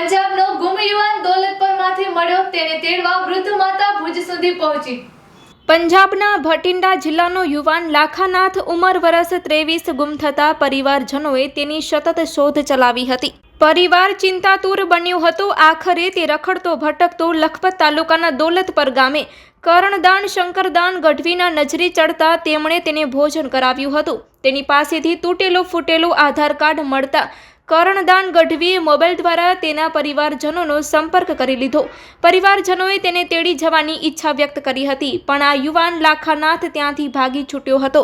પંજાબનો ગુમ યુવાન દોલતપરમાંથી મળ્યો તેને તેડવા વૃદ્ધ માતા ભુજ સુધી પહોંચી. પંજાબના ભટિંડા જિલ્લાનો યુવાન લાખાનાથ ઉંમર વરસ ત્રેવીસ ગુમ થતા પરિવારજનોએ તેની સતત શોધ ચલાવી હતી. પરિવાર ચિંતાતુર બન્યું હતું. આખરે તે રખડતો, ભટકતો લખપત તાલુકાના દોલતપર ગામે કરણદાન, શંકરદાન ગઢવીના નજરે ચડતા તેમણે તેને ભોજન કરાવ્યું હતું. તેની પાસેથી તૂટેલું ફૂટેલું આધાર કાર્ડ મળતા કરણદાન ગઢવીએ મોબાઈલ દ્વારા તેના પરિવારજનોનો સંપર્ક કરી લીધો. પરિવારજનોએ તેને તેડી જવાની ઈચ્છા વ્યક્ત કરી હતી, પણ આ યુવાન લાખાનાથ ત્યાંથી ભાગી છૂટ્યો હતો.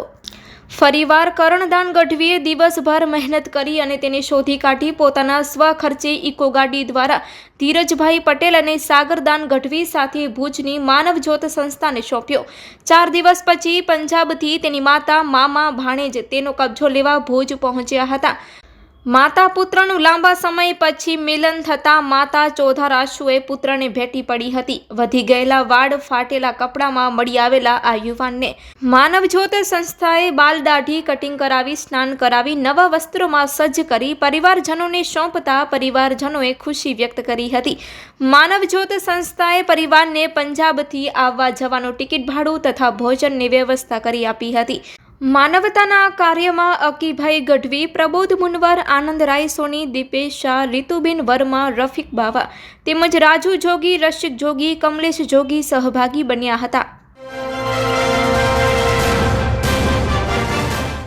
ફરીવાર કરણદાન ગઢવીએ દિવસભર મહેનત કરી અને તેને શોધી કાઢી પોતાના સ્વખર્ચે ઇકો ગાડી દ્વારા ધીરજભાઈ પટેલ અને સાગરદાન ગઢવી સાથે ભુજની માનવજ્યોત સંસ્થાને સોંપ્યો. ચાર દિવસ પછી પંજાબથી તેની માતા, મામા ભાણેજ તેનો કબજો લેવા ભુજ પહોંચ્યા હતા. માતા પુત્રનું લાંબા સમય પછી મિલન થતાં માતા ચોધાર આંસુએ પુત્રને ભેટી પડી હતી. વધી ગયેલા વાળ ફાટેલા કપડામાં મળી આવેલા આ યુવાનને માનવજ્યોત સંસ્થાએ બાલ દાઢી, કટિંગ કરાવી, સ્નાન કરાવી, નવા વસ્ત્રોમાં સજ્જ કરી પરિવારજનોને સોંપતા પરિવારજનોએ ખુશી વ્યક્ત કરી હતી. માનવજ્યોત સંસ્થાએ પરિવારને પંજાબથી આવવા જવાનું ટિકિટ ભાડું તથા ભોજનની વ્યવસ્થા કરી આપી હતી. માનવતાના કાર્યમાં અકીભાઈ ગઢવી, પ્રબોધ મુનવર, આનંદ રાય, સોની દીપેશ શાહ, રીતુબેન વર્મા, રફીક બાવા તેમજ રાજુ જોગી રશિક જોગી, કમલેશ જોગી સહભાગી બન્યા હતા.